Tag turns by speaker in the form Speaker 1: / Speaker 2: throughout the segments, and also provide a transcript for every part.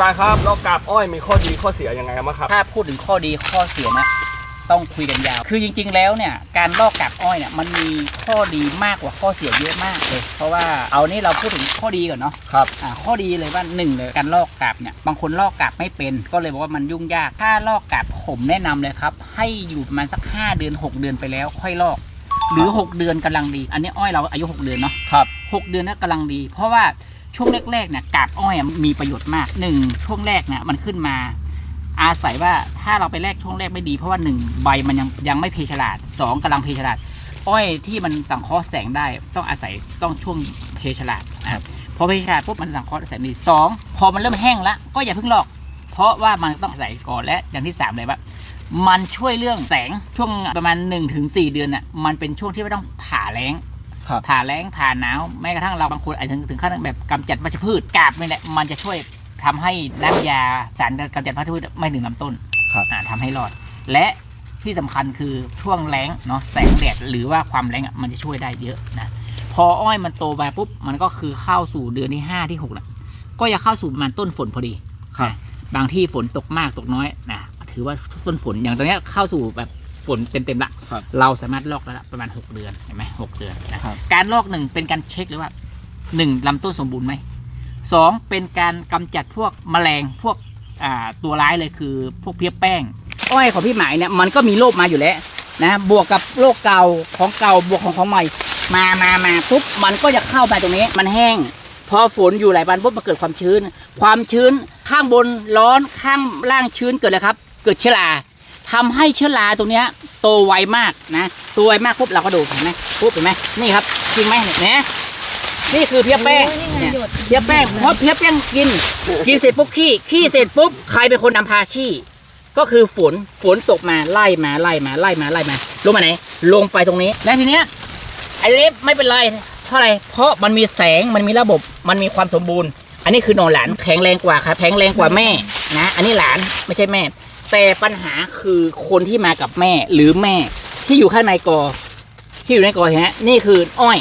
Speaker 1: ตาครับแล้วกาบอ้อยมีข้อดีข้อเสียยังไงบ้างครับ
Speaker 2: ถ้าพูดถึงข้อดีข้อเสียนะต้องคุยกันยาว คือจริง ๆ แล้วเนี่ยการลอกกาบอ้อยเนี่ยมันมีข้อดีมากกว่าข้อเสียเยอะมากเลย เพราะว่าเอานี่เราพูดถึงข้อดีก่อนเนาะ
Speaker 1: ครับ
Speaker 2: อ่าข้อดีเลยว่าหนึ่งเลยการลอกกาบเนี่ยบางคนลอกกาบไม่เป็น ก็เลยบอกว่ามันยุ่งยาก ถ้าลอกกาบผมแนะนำเลยครับ ให้อยู่ประมาณสัก 5 เดือน 6 เดือนไปแล้ว ค่อยลอก หรือ 6 เดือนกำลังดี อันนี้อ้อยเราอายุ 6 เดือนเนาะ
Speaker 1: ครับ
Speaker 2: 6เดือนน่ะกำลังดี เพราะว่า ช่วงแรกๆเนี่ยกาบอ้อยมีประโยชน์มากหนึ่งช่วงแรกเนี่ยมันขึ้นมา อาศัยว่าถ้าเราไปแรกช่วงแรกไม่ดีเพราะว่าหนึ่งใบมันยังยังไม่เพฉลาดสองกำลังเพฉลาด อ้อยที่มันสังเคราะห์แสงได้ต้องอาศัยต้องช่วงเพฉลาดอะพอเพฉลาดปุ๊บมันสังเคราะห์แสงดีสองพอมันเริ่มแห้งแล้วก็อย่าเพิ่งลอก เพราะว่ามันต้องอาศัยก่อนและอย่างที่สามเลยว่ามันช่วยเรื่องแสงช่วงประมาณ1นถึงสเดือนน่ะมันเป็นช่วงที่ไม่ต้องผ่าแล้ง
Speaker 1: ครับ
Speaker 2: ผ่าแล้งผ่าหนาวแม้กระทั่งเราบางคนอาจจะถึงขั้นแบบกำจัดวัชพืชกาบนี่แหละมันจะช่วยทำให้น้ำยาสารกำจัดวัชพืชไม่ถึงลำต้น
Speaker 1: ครับ
Speaker 2: อ่าทำให้รอด และที่สำคัญคือช่วงแล้งเนาะแสงแดดหรือว่าความแล้งอะมันจะช่วยได้เยอะนะพออ้อยมันโตไปปุ๊บมันก็คือเข้าสู่เดือนที่ห้าที่หกแล้วก็จะเข้าสู่ประมาณต้นฝนพอดี
Speaker 1: ครับ
Speaker 2: นะบางที่ฝนตกมากตกน้อยนะถือว่าต้นฝนอย่างตอนเนี้ยเข้าสู่แบบ ฝนเต็มๆละ
Speaker 1: ครับ
Speaker 2: เราสามารถลอกได้ละประมาณ6เดือนเห็นไหมหกเดือนนะ ครับ การลอกหนึ่งเป็นการเช็คเลยว่าหนึ่งลำต้นสมบูรณ์ไหมสองเป็นการกำจัดพวกแมลงพวกอ่าตัวร้ายเลยคือพวกเพี้ยแป้ง อ้อยของพี่หมายเนี่ยมันก็มีโรคมาอยู่แล้วนะบวกกับโรคเก่าของเก่าบวกของของใหม่ มามามาปุ๊บมันก็จะเข้ามาตรงนี้ มันแห้ง พอฝนอยู่หลายวันปุ๊บมันเกิดความชื้น ความชื้นข้างบนร้อนข้างล่างชื้นเกิดอะไรครับ เกิดเชื้อรา ทำให้เชื้อราตรงเนี้ยโตไวมากนะโตไวมากปุ๊บเราก็ดูเห็นไหมปุ๊บเห็นไหมนี่ครับจริงไหมเนี่ยนะนี่คือเพี้ยแป้ง
Speaker 3: โอ้ยนี่ไง
Speaker 2: เนี่ย
Speaker 3: หยด
Speaker 2: เพี้ยแป้งเพราะเพี้ยแป้งกิน กินเสร็จปุ๊บขี้ขี้เสร็จปุ๊บใครเป็นคนนำพาขี้ก็คือฝนฝนตกมาไล่มาไล่มาไล่มาไล่มาลงมาไหน ลงไปตรงนี้แล้วทีเนี้ยไอ้เล็บไม่เป็นไรเพราะอะไรเพราะมันมีแสงมันมีระบบมันมีความสมบูรณ์ อันนี้คือนอนหลานแข็งแรงกว่าครับแข็งแรงกว่าแม่นะ อันนี้หลานไม่ใช่แม่ แต่ปัญหาคือคนที่มากับแม่หรือแม่ที่อยู่ข้างในกอ ที่อยู่ในกอเห็นไหมนี่คืออ้อย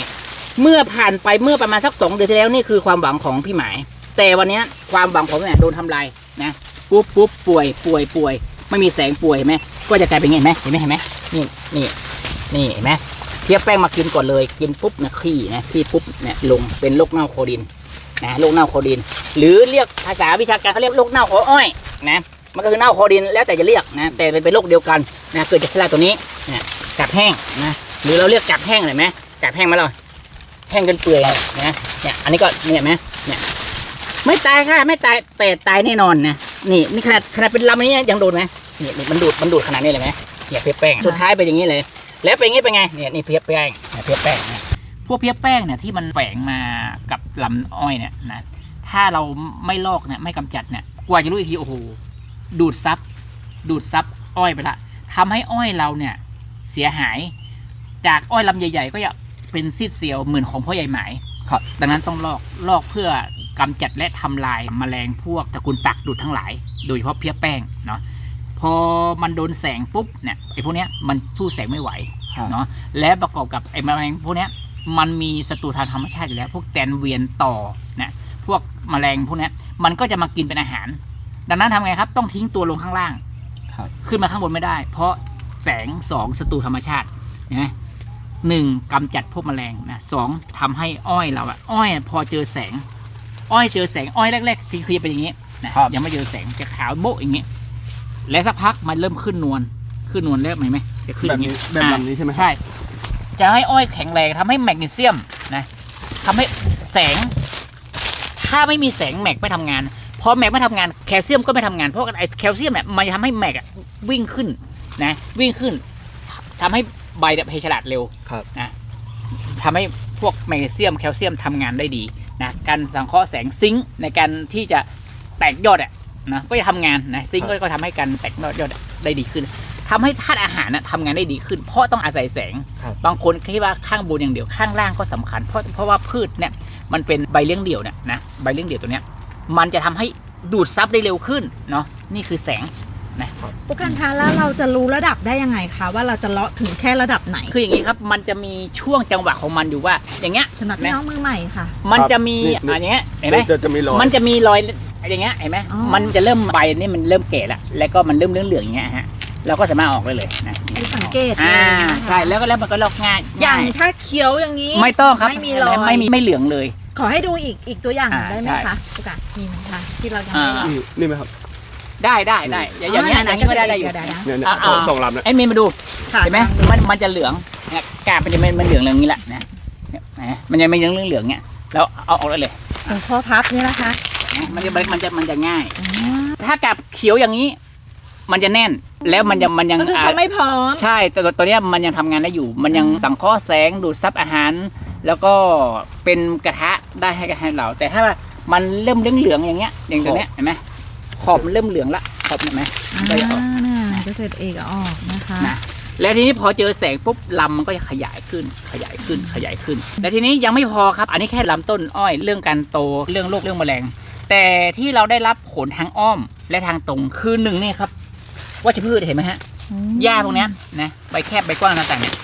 Speaker 2: เมื่อผ่านไปเมื่อประมาณสักสองเดือนที่แล้วนี่คือความหวังของพี่หมาย แต่วันนี้ความหวังของพี่หมายโดนทำลายนะปุ๊บปุ๊บป่วยป่วยป่วย ไม่มีแสงป่วยเห็นไหมก็จะกลายเป็นไงเห็นไหมเห็นไหมเห็นไหมนี่นี่นี่เห็นไหมเทียบแป้งมากินก่อนเลย กินปุ๊บนะขี้นะขี้ปุ๊บเนี่ยลงเป็นโรคเน่าโคดินนะโรคเน่าโคดิน หรือเรียกภาษาวิชาการเขาเรียกโรคเน่าคออ้อยนะ มันก็คือเน่าโคดินแล้วแต่จะเรียกนะแต่เป็นโรคเดียวกันนะเกิดจากเชื้อรตัวนี้เนี่ยกาบแห้งนะหรือเราเรียกกาบแห้งเลยไหมกาบแห้งไหมเราแห้งจนเปื่อยนะเนี่ยอันนี้ก็เนี่ยไหมเนี่ยไม่ตายค่ะไม่ตายแต่ตายแน่นอนนะนี่นี่ขนาดขนาดเป็นลำนี้ยังโดนไหมเนี่ยมันดูดมันดูดขนาดนี้เลยไหมเนี่ยเพียแป้งสุดท้ายเป็นอย่างนี้เลย แล้วเป็นอย่างนี้เป็นไงเนี่ยนี่เพียแป้งเนี่ยเพียแป้งนะพวกเพียแป้งเนี่ยที่มันแฝงมากับลำอ้อยเนี่ยนะถ้าเราไม่ลอกเนี่ยไม่กำจัดเนี่ยกว่าจะรู้อีกทีโอ้โห ดูดซับดูดซับอ้อยไปละทำให้อ้อยเราเนี่ยเสียหาย จากอ้อยลำใหญ่ ๆ ก็จะเป็นซีดเซียวเหมือนของพ่อใหญ่หมาย
Speaker 1: ครับ
Speaker 2: ดังนั้นต้องลอกลอกเพื่อกำจัดและทำลายแมลงพวกตระกูลปักดูดทั้งหลาย โดยเฉพาะเพี้ยแป้งเนาะพอมันโดนแสงปุ๊บเนี่ยไอ้พวกเนี้ยมันสู้แสงไม่ไหว
Speaker 1: ครับ
Speaker 2: เนาะและประกอบกับไอ้แมลงพวกเนี้ยมันมีศัตรูทางธรรมชาติอยู่แล้ว พวกแตนเวียนต่อนะพวกแมลงพวกเนี้ยมันก็จะมากินเป็นอาหาร ดังนั้นทำไงครับ ต้องทิ้งตัวลงข้างล่าง
Speaker 1: ครับ
Speaker 2: ขึ้นมาข้างบนไม่ได้ เพราะแสงสองศัตรูธรรมชาติเห็นไหมหนึ่งกำจัดพวกแมลงนะสองทำให้อ้อยเราอะอ้อยอะพอเจอแสง อ้อยเจอแสงอ้อยแรกๆที่คือจะเป็นอย่างนี้นะครับยังไม่เจอแสงจะขาวโบ๊ะอย่างนี้ แล้วสักพักมันเริ่มขึ้นนวลขึ้นนวลแล้วเห็นไหมจะขึ้น
Speaker 1: แบ
Speaker 2: อบย่าง
Speaker 1: นี้
Speaker 2: นี้
Speaker 1: แบบ
Speaker 2: อะ
Speaker 1: ลำนี้ใช่ไหมครับ
Speaker 2: ใช่จะให้อ้อยแข็งแรงทำให้แมกนีเซียมนะทำให้แสง ถ้าไม่มีแสงแมกไม่ทำงาน พอแมกไม่ทำงานแคลเซียมก็ไม่ทำงานเพราะไอ้แคลเซียมเนี่ยมันจะทำให้แมกอะวิ่งขึ้นนะวิ่งขึ้นทำให้ใบเนี่ยเพฉลาดเร็ว
Speaker 1: ครับ
Speaker 2: นะทำให้พวกแมกนีเซียมแคลเซียมทำงานได้ดีนะการสังเคราะห์แสงซิงค์ในการที่จะแตกยอดอะนะก็จะทำงานนะซิงค์ก็ก็ทำให้การแตกยอดยอดอะได้ดีขึ้นทำให้ธาตุอาหารนะทำงานได้ดีขึ้น เพราะต้องอาศัยแสง
Speaker 1: ครับ
Speaker 2: บางคนคิดว่าข้างบนอย่างเดียวข้างล่างก็สำคัญ เพราะเพราะว่าพืชเนี่ยมันเป็นใบเลี้ยงเดี่ยวเนี่ยนะใบเลี้ยงเดี่ยวตัวเนี้ย มันจะทำให้ดูดซับได้เร็วขึ้นเนาะนี่คือแสง
Speaker 3: ผู้การคะแล้วเราจะรู้ระดับได้ยังไงคะว่าเราจะเลาะถึงแค่ระดับไหน
Speaker 2: คืออย่างนี้ครับมันจะมีช่วงจังหวะของมันอยู่ว่า อย่างเงี้ย
Speaker 3: สำหรับพี่น้องมือใหม่ค่ะ
Speaker 2: มันจะมี
Speaker 1: นี่นี่
Speaker 2: อันเนี้ยเห็นไหม
Speaker 1: จะจะมีรอย
Speaker 2: มันจะมีรอยอย่างเงี้ยเห็นไหม
Speaker 3: อ๋อ
Speaker 2: มันจะเริ่มใบนี่มันเริ่มแก่ละแล้วก็มันเริ่มเหลืองๆอย่างเงี้ยฮะเราก็สามารถเอาออกได้เลยนะ
Speaker 3: ให้สังเกตเลย
Speaker 2: อ่า
Speaker 3: นะคะ
Speaker 2: ใช่แล้วก็แล้วมันก็ลอกง่าย
Speaker 3: อย่าง
Speaker 2: ง่าย
Speaker 3: ถ้าเคี้ยวอย่างนี้
Speaker 2: ไม่ต้องครับ
Speaker 3: ไม่มีรอย
Speaker 2: ไม่มีไม่เหลืองเลย
Speaker 3: ขอให้ดูอีกอีกตัวอย่างหนึ่ง
Speaker 2: อ่า
Speaker 3: ได้ไหม
Speaker 2: ใช่
Speaker 3: คะโอกาสมีไหมคะที่เรายัง
Speaker 2: อ่า
Speaker 3: ไม่ได้
Speaker 1: นี่นี่ไหมครับ
Speaker 2: ได้ได้ได้อย่างอย่างเงี้ยอย่างนี้ก็ได้ได้อยู่
Speaker 3: เดี๋วๆ
Speaker 1: เนี่ยเนี่ย
Speaker 2: อ่า
Speaker 1: สอง
Speaker 2: อ่า
Speaker 1: สองลำเนี่ย
Speaker 2: เอ็นมีนมาดู
Speaker 3: ค่ะ
Speaker 2: เห็นไหมมันมันจะเหลืองเนี่ยกาบมันจะมันมันเหลืองเหลืองอย่างนี้แหละนะเนี่ยนะมันจะไม่เหลืองเหลืองเหลืองเนี่ยแล้วเอาออกได้เลย
Speaker 3: ตรงข้อพับนี่นะคะ
Speaker 2: นะมันจะมันจะมันจะง่าย
Speaker 3: อ๋อ
Speaker 2: ถ้ากาบเขียวอย่างนี้ มันจะแน่นแล้วมันยังมันยัง
Speaker 3: ก็คือ
Speaker 2: อ่า
Speaker 3: เขาไม่พร้อม
Speaker 2: ใช่แต่ตัวตัวเนี้ยมันยังทำงานได้อยู่ มันยังสังเคราะห์แสงดูดซับอาหาร แล้วก็เป็นกระทะได้ให้ให้เรา แต่ถ้ามันเริ่มเหลืองเหลืองๆอย่างเงี้ย อย่างตัวเนี้ยเห็นไหมขอบมันเริ่มเหลืองละขอบเห็นไหม
Speaker 3: อ่า
Speaker 2: ก็จะออก
Speaker 3: เนี่ยเกษตรเอกออกนะคะ
Speaker 2: นะแล้วทีนี้พอเจอแสงปุ๊บลำมันก็จะขยายขึ้น ขยายขึ้นขยายขึ้น และทีนี้ยังไม่พอครับ อันนี้แค่ลำต้นอ้อยเรื่องการโตเรื่องโรคเรื่องแมลง แต่ที่เราได้รับผลทางอ้อมและทางตรงคือหนึ่งนี่ครับวัชพืชเห็นไหมฮะหญ้าพวกเนี้ยนะใบแคบใบกว้างต่างๆเนี่ย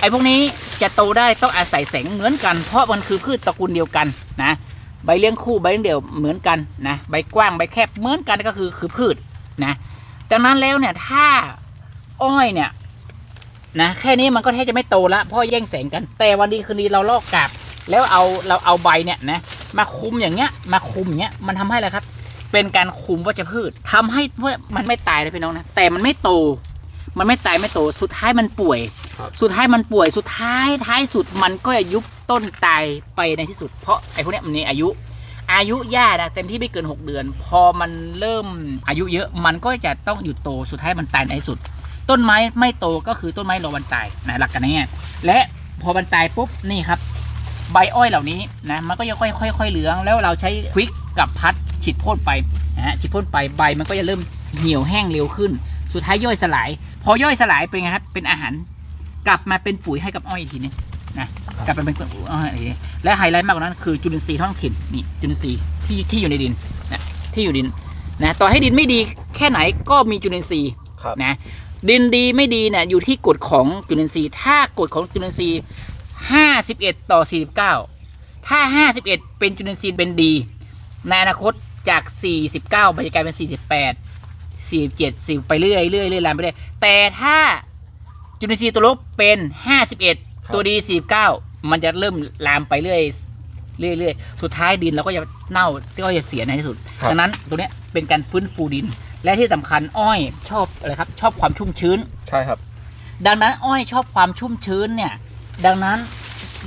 Speaker 2: ไอ้พวกนี้ จะโตได้ต้องอาศัยแสงเหมือนกัน เพราะมันคือพืชตระกูลเดียวกันนะใบเลี้ยงคู่ใบเลี้ยงเดี่ยวเหมือนกันนะใบกว้างใบแคบเหมือนกันก็คือคือพืชนะดังนั้นแล้วเนี่ยถ้าอ้อยเนี่ยนะแค่นี้มันก็แทบจะไม่โตละเพราะแย่งแสงกัน แต่วันดีคืนดีเราลอกกาบแล้วเอาเราเอาใบเนี่ยนะมาคุมอย่างเงี้ยมาคุมเงี้ยมันทำให้อะไรครับ เป็นการคุมวัชพืชทำให้มันไม่ตายนะพี่น้องนะแต่มันไม่โต มันไม่ตายไม่โตสุดท้ายมันป่วย สุดท้ายมันป่วยสุดท้ายท้ายสุดมันก็จะยุบต้นตายไปในที่สุด เพราะไอ้พวกเนี้ยมันมีอายุ อายุย่านะเต็มที่ไม่เกิน 6 เดือน พอมันเริ่มอายุเยอะมันก็จะต้องหยุดโตสุดท้ายมันตายในที่สุด ต้นไม้ไม่โตก็คือต้นไม้รอวันตายนะหลักการนี้และพอมันตายปุ๊บนี่ครับ ใบอ้อยเหล่านี้นะมันก็จะค่อยค่อยๆเหลือง แล้วเราใช้ควิกกับพัดฉีดพ่นไปนะฮะฉีดพ่นไปใบมันก็จะเริ่มเหี่ยวแห้งเร็วขึ้น สุดท้ายย่อยสลาย พอย่อยสลายเป็นไงครับเป็นอาหาร กลับมาเป็นปุ๋ยให้กับอ้อยอีกทีนึงนะกลับมาเป็นปุ๋ยอ้อยอีกทีและไฮไลท์มากกว่านั้นคือจุลินทรีย์ท้องถิ่นนี่จุลินทรีย์ที่ที่อยู่ในดินนะที่อยู่ดินนะต่อให้ดินไม่ดีแค่ไหนก็มีจุลินทรีย์
Speaker 1: ครับ
Speaker 2: นะดินดีไม่ดีเนี่ยอยู่ที่กฎของจุลินทรีย์ ถ้ากฎของจุลินทรีย์51ต่อ49ถ้า51เป็นจุลินทรีย์เป็นดีในอนาคตจาก49มันจะกลายเป็น48 47 10ไปเรื่อยเรื่อยเรื่อยลามไปเรื่อยแต่ถ้า จุลินทรีย์ตัวลบเป็น 51 ตัวดี 49 มันจะเริ่มลามไปเรื่อยเรื่อยเรื่อยสุดท้ายดินเราก็จะเน่าก็จะเสียในที่สุด
Speaker 1: ครับ
Speaker 2: ดังนั้นตัวเนี้ยเป็นการฟื้นฟูดิน และที่สำคัญอ้อยชอบอะไรครับ ชอบความชุ่มชื้น
Speaker 1: ใช่ครับ
Speaker 2: ดังนั้นอ้อยชอบความชุ่มชื้นเนี่ย ดังนั้น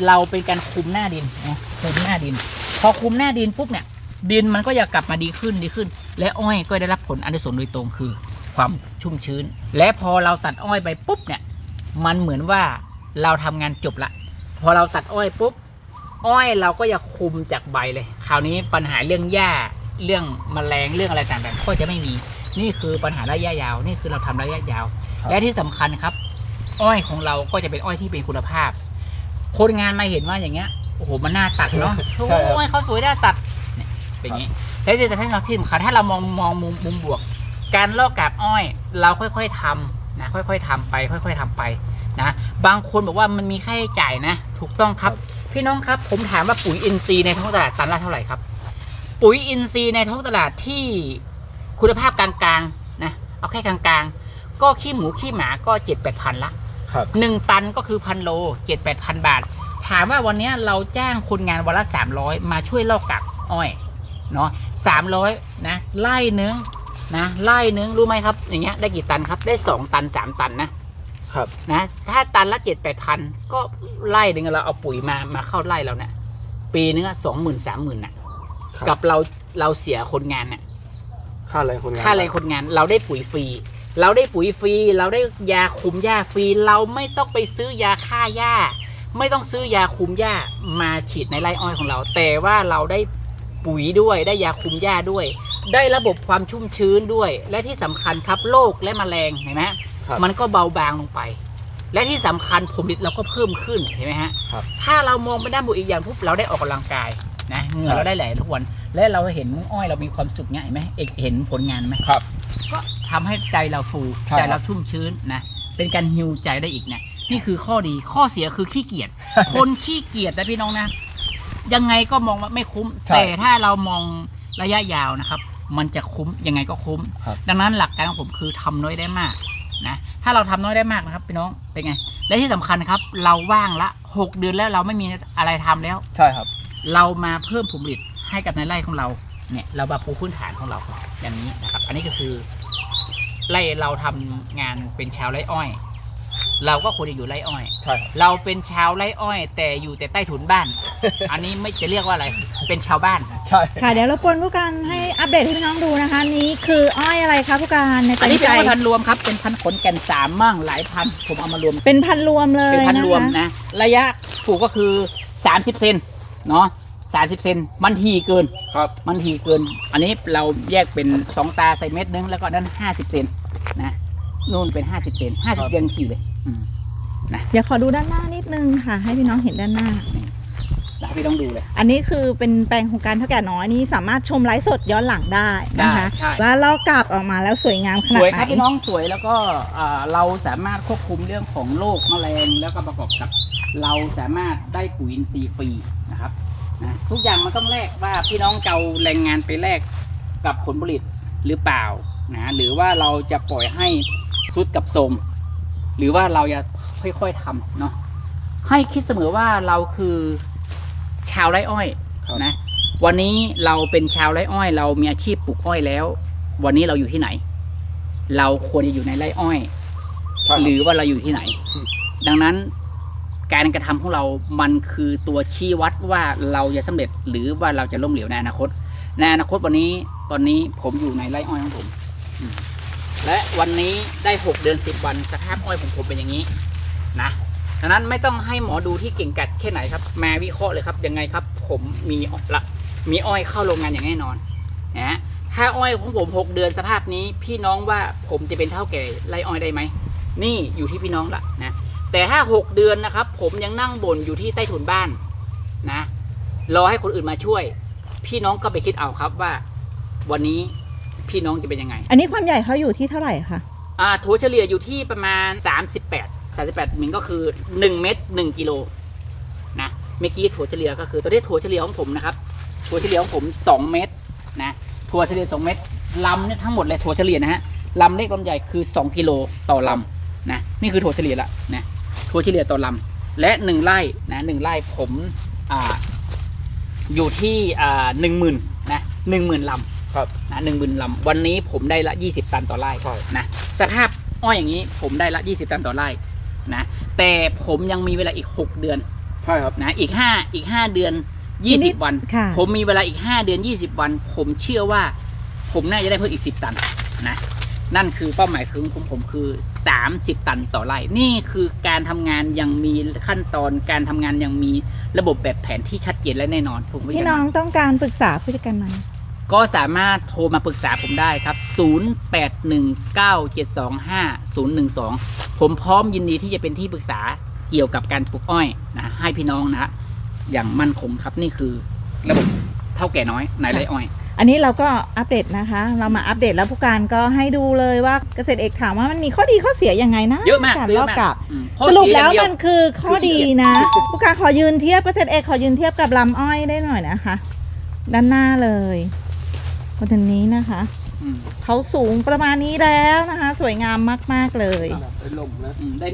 Speaker 2: เราเป็นการคุมหน้าดินนะคุมหน้าดิน พอคุมหน้าดินปุ๊บเนี่ย ดินมันก็จะกลับมาดีขึ้นดีขึ้น และอ้อยก็ได้รับผลอันดับสงส์โดยตรงคือ ความชุ่มชื้น และพอเราตัดอ้อยไปปุ๊บเนี่ย มันเหมือนว่าเราทำงานจบละ พอเราตัดอ้อยปุ๊บ อ้อยเราก็จะคุมจากใบเลย คราวนี้ปัญหาเรื่องหญ้า เรื่องแมลง เรื่องอะไรต่างๆ ก็จะไม่มี นี่คือปัญหาระยะยาว นี่คือเราทำระยะยาว
Speaker 1: ครับ
Speaker 2: และที่สำคัญครับ อ้อยของเราก็จะเป็นอ้อยที่เป็นคุณภาพ คนงานมาเห็นว่าอย่างเงี้ย โอ้โห มันน่าตัดเนาะ
Speaker 1: ใช่ครับ
Speaker 2: โอ้ยเขาสวยน่าตัดเนี่ยเป็นอย่างงี้แต่ที่แต่ที่เราที่สำคัญถ้าเรามองมองมุมมุมบวก การลอกกาบอ้อย เราค่อย ๆทำ นะค่อยๆทำไป ค่อย ๆทำไปนะบางคนบอกว่ามันมีค่าใช้จ่ายนะ ถูกต้องครับ พี่น้องครับผมถามว่าปุ๋ยอินทรีย์ในท้องตลาดตันละเท่าไหร่ครับ ปุ๋ยอินทรีย์ในท้องตลาดที่คุณภาพกลางๆนะเอาแค่กลางๆ ก็ขี้หมูขี้หมาก็เจ็ดแปดพันละ
Speaker 1: ครับ
Speaker 2: หนึ่งตันก็คือพันโลเจ็ดแปดพันบาท ถามว่าวันเนี้ยเราจ้างคนงานวันละสามร้อยมาช่วยลอกกับอ้อยเนาะสามร้อยนะไล่นึง นะไล่นึงรู้ไหมครับ อย่างเงี้ยได้กี่ตันครับได้สองตันสามตันนะครับนะถ้าตันละเจ็ดแปดพันก็ไล่หนึ่งเราเอาปุ๋ยมามาเข้าไล่เราเนี่ยปีนึงสองหมื่นสามหมื่นน่ะ
Speaker 1: ครับ
Speaker 2: กับเราเราเสียคนงานน่ะ
Speaker 1: ค่าแรงคนงาน
Speaker 2: ค่าแรงคนงาน เราได้ปุ๋ยฟรี เราได้ปุ๋ยฟรี เราได้ยาคุมหญ้าฟรี เราไม่ต้องไปซื้อยาฆ่าหญ้า ไม่ต้องซื้อยาคุมหญ้ามาฉีดในไร่อ้อยของเรา แต่ว่าเราได้ปุ๋ยด้วยได้ยาคุมหญ้าด้วย ได้ระบบความชุ่มชื้นด้วย และที่สำคัญครับโรคและแมลงเห็นไหมฮะ
Speaker 1: ครับ
Speaker 2: มันก็เบาบางลงไป และที่สำคัญผลผลิตเราก็เพิ่มขึ้นเห็นไหมฮะ
Speaker 1: ครับ
Speaker 2: ถ้าเรามองไปด้านบวกอีกอย่างปุ๊บเราได้ออกกำลังกายนะเหงื่อเราได้ไหลทุกวันและเราเห็นอ้อยเรามีความสุขเนี่ยเห็นไหมเอกเห็นผลงานไหม
Speaker 1: ครับ
Speaker 2: ก็ทำให้ใจเราฟู
Speaker 1: ใช่
Speaker 2: ใจ
Speaker 1: ครั
Speaker 2: เรา
Speaker 1: บ
Speaker 2: ชุ่มชื้นนะเป็นการฮิวใจได้อีกนะนี่คือข้อดีข้อเสียคือขี้เกียจคนขี้เกียจนะพี่น้องนะยังไงก็มองว่าไม่คุ้ม
Speaker 1: ใช่
Speaker 2: แต่ถ้าเรามองระยะยาวนะครับ มันจะคุ้มยังไงก็คุ้ม
Speaker 1: ครับ
Speaker 2: ดังนั้นหลักการของผมคือทำน้อยได้มากนะถ้าเราทำน้อยได้มากนะครับพี่น้องเป็นไง และที่สำคัญครับ เราว่างละหกเดือนแล้วเราไม่มีอะไรทำแล้ว
Speaker 1: ใช่ครับ
Speaker 2: เรามาเพิ่มผลผลิตให้กับในไร่ของเรา เนี่ยเรามาปูพื้นฐานของเราอย่างนี้นะครับ อันนี้ก็คือไร่เราทำงานเป็นชาวไร่อ้อย เราก็ควรจะอยู่ไร่อ้อย
Speaker 1: ใช่ครับ
Speaker 2: เราเป็นชาวไร่อ้อย แต่อยู่แต่ใต้ถุนบ้าน อันนี้ไม่จะเรียกว่าอะไร เป็นชาวบ้าน
Speaker 1: ใช่
Speaker 3: ค่ะ เดี๋ยวรบกวนผู้การให้อัปเดตให้พี่น้องดูนะคะ นี้คืออ้อยอะไรคะผู้การใน
Speaker 2: อันนี้เป็น
Speaker 3: ใจ
Speaker 2: อ้อยพันธุ์รวมครับ เป็นพันธุ์ขนแก่นสามมั่งหลายพันธุ์ผมเอามารวม
Speaker 3: เป็นพันธุ์รวมเลย
Speaker 2: เป็นพันธุ์รวม
Speaker 3: นะคะ
Speaker 2: นะ ระยะปลูกก็คือ 30 เซนเนาะ30 เซนมันทีเกิน
Speaker 1: ครับ
Speaker 2: มันทีเกิน อันนี้เราแยกเป็น 2 ตาใส่เม็ดนึงแล้วก็นั่น50 เซนนะนู่นเป็น 50 เซน50เซนทีเลย อืม
Speaker 3: เดี๋ยวขอดูด้านหน้านิดนึงค่ะ ให้พี่น้องเห็นด้านหน้า
Speaker 2: แล้วพี่ต้องดูเลย
Speaker 3: อันนี้คือเป็นแปลงโครงการเท่าแก่น้อยนี่สามารถชมไลฟ์สดย้อนหลังได้นะคะ
Speaker 2: ได้ใช่
Speaker 3: ว่าเรากลับออกมาแล้วสวยงามข
Speaker 2: ส
Speaker 3: นาด
Speaker 2: วย
Speaker 3: ไห
Speaker 2: ครับ
Speaker 3: น
Speaker 2: พี่น้องสวยแล้วก็อ่าเราสามารถควบคุมเรื่องของโรคแมลงแล้วก็ประกอบกับ เราสามารถได้ปุ๋ยอินทรีย์ฟรีนะครับนะทุกอย่างมันต้องแลกว่าพี่น้องจะเอาแรงงานไปแลกกับผลผลิตหรือเปล่านะหรือว่าเราจะปล่อยให้สุดกับโทรม หรือว่าเราจะค่อยๆทำเนาะให้คิดเสมอว่าเราคือชาวไร่อ้อย
Speaker 1: ครับ
Speaker 2: นะวันนี้เราเป็นชาวไร่อ้อย เรามีอาชีพปลูกอ้อยแล้ว วันนี้เราอยู่ที่ไหน เราควรจะอยู่ในไร่อ้อย
Speaker 1: ใช่ครับ
Speaker 2: หรือว่าเราอยู่ที่ไหน
Speaker 1: อืม
Speaker 2: ดังนั้นการกระทำของเรา มันคือตัวชี้วัดว่าเราจะสำเร็จหรือว่าเราจะล้มเหลวในอนาคต ในอนาคตวันนี้ ตอนนี้ผมอยู่ในไร่อ้อยของผมอืม และวันนี้ได้หกเดือนสิบวันสภาพอ้อยของผมเป็นอย่างนี้นะดังนั้นไม่ต้องให้หมอดูที่เก่งกัดแค่ไหนครับมาวิเคราะห์เลยครับยังไงครับ ผมมีละมีอ้อยเข้าโรงงานอย่างแน่นอนนะถ้าอ้อยของผมหกเดือนสภาพนี้ พี่น้องว่าผมจะเป็นเท่าแก่ไรอ้อยได้ไหมนี่อยู่ที่พี่น้องละนะแต่ถ้าหกเดือนนะครับ ผมยังนั่งบ่นอยู่ที่ใต้ถุนบ้านนะรอให้คนอื่นมาช่วย พี่น้องก็ไปคิดเอาครับว่า วันนี้ พี่น้องจะเป็นยังไง
Speaker 3: อันนี้ความใหญ่เขาอยู่ที่เท่าไหร่คะ
Speaker 2: อ่าถั่วเฉลี่ยอยู่ที่ประมาณ 38 38มิลก็คือ 1 เม็ด1กิโลนะเมื่อกี้ถั่วเฉลี่ยก็คือตัวนี้ถั่วเฉลี่ยของผมนะครับถั่วเฉลี่ยของผม 2 เม็ดนะถั่วเฉลี่ย2เม็ดลำเนี่ยทั้งหมดเลยถั่วเฉลี่ยนะฮะลำเล็กลำใหญ่คือ 2กิโลต่อลำนะนี่คือถั่วเฉลี่ยละนะถั่วเฉลี่ยต่อลำและ 1 ไร่นะหนึ่งไร่ผมอ่าอยู่ที่อ่าหนึ่งหมื่นนะหนึ่งหมื่นลำ
Speaker 1: ครับ
Speaker 2: นะหนึ่งหมื่นลำวันนี้ผมได้ละ 20 ตันต่อไร่
Speaker 1: ใช่
Speaker 2: นะสภาพอ้อยอย่างนี้ผมได้ละ 20 ตันต่อไร่นะแต่ผมยังมีเวลาอีก 6 เดือน
Speaker 1: ใช่ครับ
Speaker 2: นะอีก 5 อีก 5 เดือน
Speaker 3: นิด
Speaker 2: 20 วัน
Speaker 3: ค่ะ
Speaker 2: ผมมีเวลาอีก 5 เดือน 20 วัน ผมเชื่อว่า ผมน่าจะได้เพิ่มอีก 10 ตันนะนั่นคือเป้าหมายคือของผมคือ 30 ตันต่อไร่นี่คือการทำงานยังมีขั้นตอนการทำงานยังมีระบบแบบแผนที่ชัดเจนและแน่นอนผมว่าอ
Speaker 3: พี่
Speaker 2: ย่าง
Speaker 3: น้
Speaker 2: นั้
Speaker 3: อนงต้องการปรึกษาผู้จัดการมัน
Speaker 2: ก็สามารถโทรมาปรึกษาผมได้ครับ 0819725012 ผมพร้อมยินดีที่จะเป็นที่ปรึกษาเกี่ยวกับการปลูกอ้อยนะให้พี่น้องนะฮะอย่างมั่นคงครับนี่คือระบบเท่าแก่น้อยในไร่อ้อย
Speaker 3: อันนี้เราก็อัปเดตนะคะ เรามาอัปเดตแล้วผู้การก็ให้ดูเลยว่าเกษตรเอกถามว่ามันมีข้อดีข้อเสียยังไงนะ
Speaker 2: เยอะมาก
Speaker 3: การ
Speaker 2: เย
Speaker 3: ล
Speaker 2: อะ
Speaker 3: อก
Speaker 2: มาก
Speaker 3: กลับ
Speaker 2: อืมข้อ
Speaker 3: สรุป
Speaker 2: เสียอ
Speaker 3: แล้
Speaker 2: ย่าวงเดียว
Speaker 3: มันคือข้อดีนะ ผู้การขอยืนเทียบเกษตรเอกขอยืนเทียบกับลำอ้อยได้หน่อยนะคะ ด้านหน้าเลย มาถึงนี้นะคะ
Speaker 2: อืม
Speaker 3: เขาสูงประมาณนี้แล้วนะคะ สวยงามมาก ๆ เลย
Speaker 1: ไอ้ลมนะ
Speaker 2: อืมแต่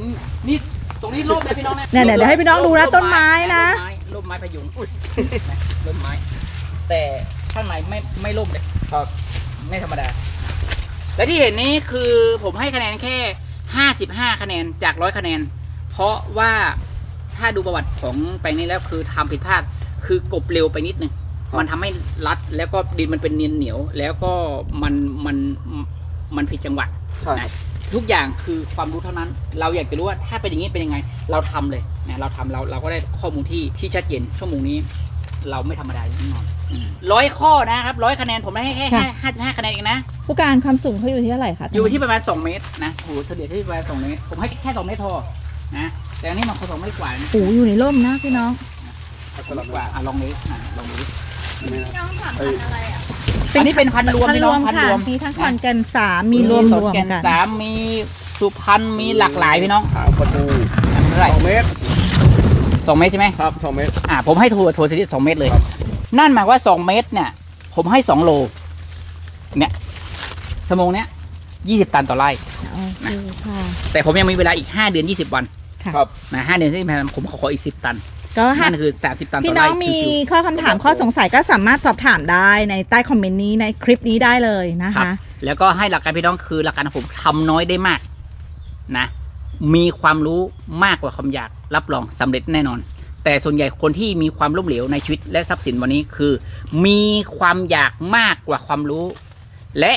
Speaker 2: นี่ตรงนี้ร่มนะพี่น้องนะ
Speaker 3: เนี่ยเดี๋ยวเดี๋ยวให้พี่น้องดูนะต้นไม้นะ
Speaker 2: ร่มไม้ร่มไม้พยุงอุ๊ยนะร่มไม้ แต่ข้างในไม่ไม่ร่มเลย
Speaker 1: ครับ
Speaker 2: ไม่ธรรมดา และที่เห็นนี้คือผมให้คะแนนแค่55คะแนนจากร้อยคะแนน เพราะว่าถ้าดูประวัติของแปลงนี้แล้วคือทำผิดพลาดคือกบเร็วไปนิดนึง
Speaker 1: ครับ
Speaker 2: มันทำให้รัดแล้วก็ดินมันเป็นเนียนเหนียว แล้วก็มันมันมันผิดจังหวะ
Speaker 1: ใช่
Speaker 2: นะทุกอย่างคือความรู้เท่านั้น เราอยากจะรู้ว่าถ้าเป็นอย่างนี้เป็นยังไง เราทำเลยนะเราทำเราเราก็ได้ข้อมูลที่ที่ชัดเจนชั่วโมงนี้ เราไม่ธรรมดาอย่างแน่นอนร้อยข้อนะครับร้อยคะแนนผมให้แค่
Speaker 3: ค่ะ
Speaker 2: ห้าสิบห้าคะแนนเองนะ
Speaker 3: ผู้การความสูงเขาอยู่ที่เท่าไหร่คะ
Speaker 2: อยู่ที่ประมาณ2เมตรนะโหเฉลี่ยที่ประมาณ2เมตรผมให้แค่2เมตรพอนะแต่อันนี้มันคนสองเมตรกว่านะ
Speaker 3: โอ้โหอยู่ในร่มนะพี่น้อง
Speaker 2: สองเมตรกว่าอะลองดูอะลองดู
Speaker 1: นี่นะ
Speaker 4: น้องถามพันธุ์อะไรอะ
Speaker 2: อันนี้เป็นพันธุ์รวม
Speaker 3: พัน
Speaker 2: พี่
Speaker 3: ร
Speaker 2: น้อ
Speaker 3: ว
Speaker 2: ง
Speaker 3: ม
Speaker 2: พันธุ์
Speaker 3: ค่ะ
Speaker 2: รวม
Speaker 3: มีทั้ง
Speaker 2: นะ
Speaker 3: คอนแกันสามมีรวม
Speaker 2: ส
Speaker 3: ร
Speaker 2: ด
Speaker 3: วม
Speaker 2: แก่น
Speaker 3: กัน
Speaker 2: สามมีสุพรรณมีหลากหลายพี่น้อง
Speaker 1: หางประตู
Speaker 2: อะเท่าไหร่
Speaker 1: สองเมตร
Speaker 2: สองเมตรใช่ไหม
Speaker 1: ครับสองเมตร
Speaker 2: อะผมให้ทัวร์ทัวร์ชนิดสองเมตรเลย
Speaker 1: ครับ
Speaker 2: นั่นหมายว่าสองเมตรเนี่ย ผมให้สองโล เนี่ยชั่วโมงเนี้ยยี่สิบตันต่อไร่
Speaker 3: โอเคค่ะ
Speaker 2: แต่ผมยังมีเวลาอีกห้าเดือนยี่สิบวัน
Speaker 3: ค่ะ
Speaker 1: ครับ
Speaker 2: นะห้าเดือนที่ผ่านมาผมขออีกสิบตัน
Speaker 3: ก็หาก
Speaker 2: นั่นคือสามสิบตันต่
Speaker 3: พี่
Speaker 2: อ
Speaker 3: น้
Speaker 2: ไร่
Speaker 3: องมี
Speaker 2: ชิว
Speaker 3: ข้อคำถามข้อสงสัยก็สามารถสอบถามได้ในใต้คอมเมนต์นี้ในคลิปนี้ได้เลยนะ
Speaker 2: ๆครับ
Speaker 3: คะ
Speaker 2: แล้วก็ให้หลักการพี่น้องคือหลักการของผมทำน้อยได้มากนะ มีความรู้มากกว่าความอยากรับรองสำเร็จแน่นอน แต่ส่วนใหญ่คนที่มีความล้มเหลวในชีวิตและทรัพย์สินวันนี้คือ มีความอยากมากกว่าความรู้ และ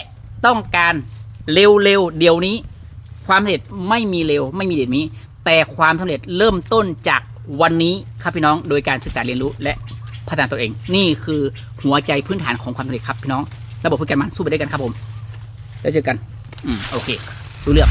Speaker 2: ต้องการเร็วๆเดี๋ยวนี้ ความสำเร็จไม่มีเร็วไม่มีเดี๋ยวนี้ แต่ความสำเร็จเริ่มต้นจาก วันนี้ครับพี่น้องโดยการศึกษาเรียนรู้และพัฒนาตัวเอง นี่คือหัวใจพื้นฐานของความสำเร็จครับพี่น้อง ระบบพูดกันมันสู้ไปด้วยกันครับผม แล้วเจอกัน อืม โอเค รู้เรื่อง